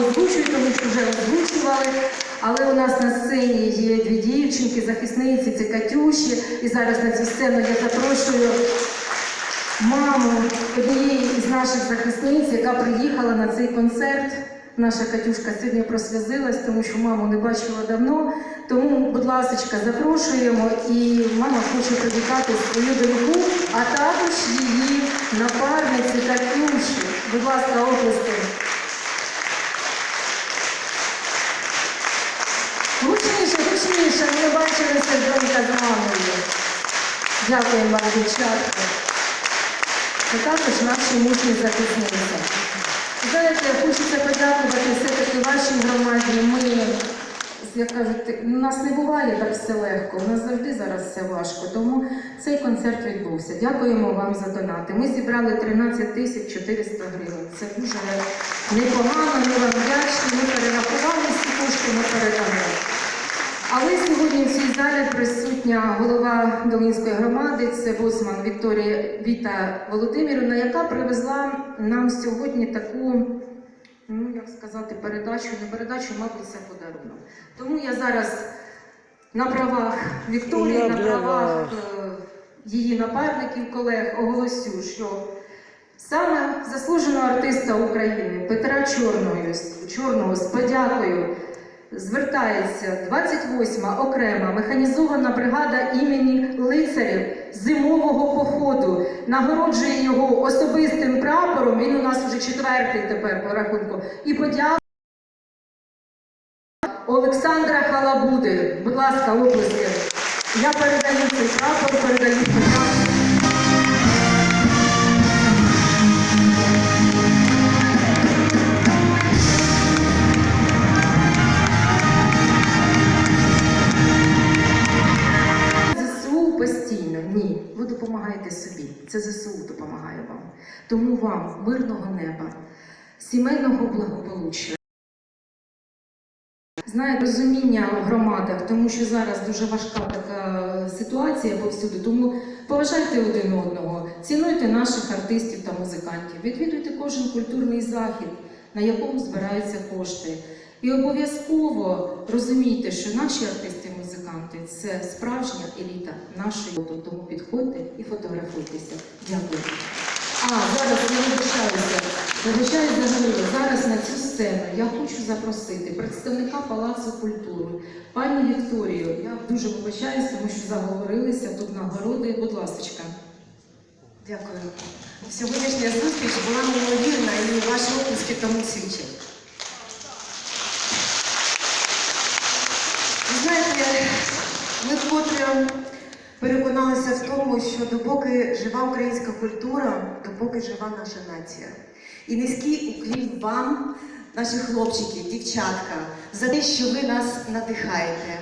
озвучую, тому що вже озвучували. Але у нас на сцені є дві дівчинки, захисниці, це Катюші. І зараз на цю сцену я запрошую маму однієї із наших захисниць, яка приїхала на цей концерт. Наша Катюшка сьогодні прослізилась, тому що маму не бачила давно. Тому, будь ласка, запрошуємо і мама хоче привітати свою доньку, а також її напарниці Катюші. Будь ласка, оплески. Гучніше, ми бачилися донька з мамою. Дякуємо вам, дівчатка. Це також наші мужні захисниці. Знаєте, хочеться подякувати все-таки вашій громаді. Ми, як кажуть, у нас не буває так все легко, у нас завжди зараз все важко. Тому цей концерт відбувся. Дякуємо вам за донати. Ми зібрали 13 тисяч 400 гривень. Це дуже непогано, ми вам вдячні. Ми перерахували всі кошти, ми передамо. Але сьогодні в цій залі присутня голова Долинської громади, це Босман Вікторія Віта Володимирівна, яка привезла нам сьогодні таку, ну як сказати, передачу, не передачу, мабуть, це подарунок. Тому я зараз на правах Вікторії, на правах е, її напарників, колег оголосю, що саме заслуженого артиста України Петра Чорного, Чорного з подякою звертається 28-ма окрема механізована бригада імені лицарів зимового походу. Нагороджує його особистим прапором. Він у нас вже четвертий тепер по рахунку. І подяку Олександра Халабуди. Будь ласка, оплески. Я передаю цей прапор, передаю подяку. ЗСУ Ні, ви допомагаєте собі. Це ЗСУ допомагає вам. Тому вам мирного неба, сімейного благополуччя. Знаєте, розуміння в громадах, тому що зараз дуже важка така ситуація повсюди. Тому поважайте один одного, цінуйте наших артистів та музикантів, відвідуйте кожен культурний захід, на якому збираються кошти. І обов'язково розумійте, що наші артисти і це справжня еліта нашої. Тому підходьте і фотографуйтеся. Дякую. А зараз я вибачаюся. Вибачаюсь за. Зараз на цю сцену я хочу запросити представника Палацу культури, пані Вікторію. Я дуже вибачаюсь, тому що заговорилися тут нагороди. Будь ласка. Дякую. Сьогоднішня зустріч була неймовірна і ваші оплески тому свідчать. Ви знаєте, ми вкотре переконалися в тому, що допоки жива українська культура, допоки жива наша нація. І низький уклін вам, наші хлопчики, дівчатка, за те, що ви нас надихаєте.